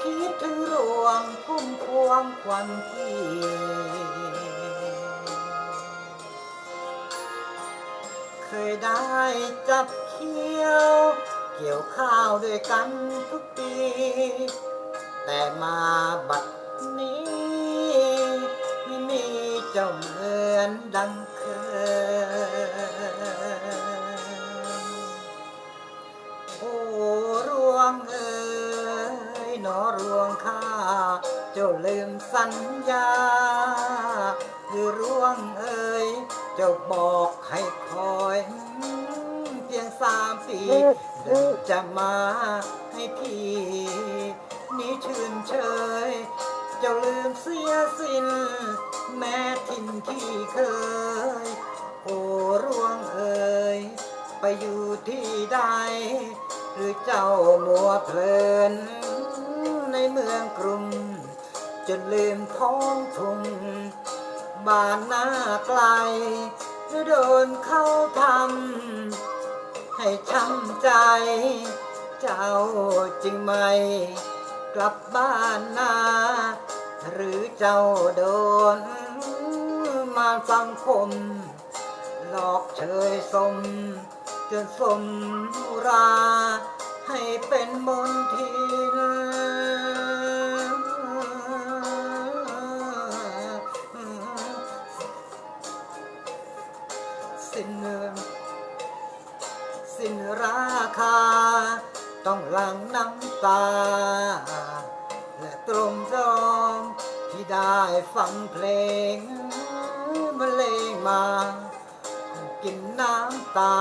คิดถึงรวงพุ่มพวงควันที่เคยได้จับเคี้ยว เกี่ยวข้าวด้วยกันทุกปี แต่มาบัดนี้ ไม่มีเจ้าเหมือนดังเคย โอ้รวงเอ๋ยหน อรวงข้าเจ้าลืมสัญญา คือรวงเอ๋ยเจ้าบอกให้คอยเพียงสามปีเดินจะมาให้พี่นี้ชื่นเชย เจ้าลืมเสียสิ้น แม้ทินที่เคย โอ้รวงเอ๋ยไปอยู่ที่ใดหรือเจ้ามัวเพลิน เมืองกรุง จนลืมท้องทุ่งบ้านหน้าไกลหรือโดนเขาทำให้ช้ำใจ เจ้าจึงไม่กลับบ้านนาหรือเจ้าโดน มาสังคม หลอกเชยสม จนสมรา ให้เป็นมนทิน สิ้นเงินสิ้นราคา ต้องหลังน้ำตา และตรมตรอมที่ได้ฟังเพลงบรรเลงมา กินน้ำตา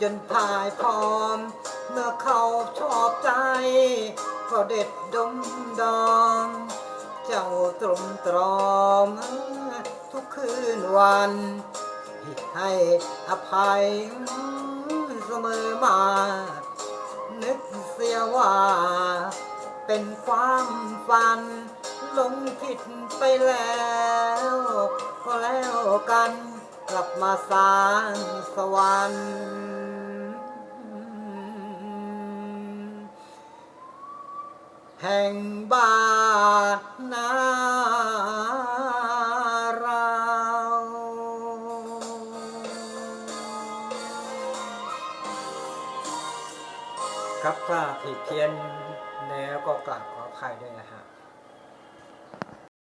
จนพายพร้อม เมื่อเขาชอบใจ ก็เด็ดดมดอง เจ้าตรมตรอมทุกคืนวัน ให้อภัยเสมอมา นึกเสียว่า เป็นความฝันลงผิดไปแล้วก็แล้วกัน กลับมาสร้างสวรรค์แห่งบ้านนา ครับถ้าผิดเพี้ยนแนวก็กราบขออภัยด้วยนะฮะ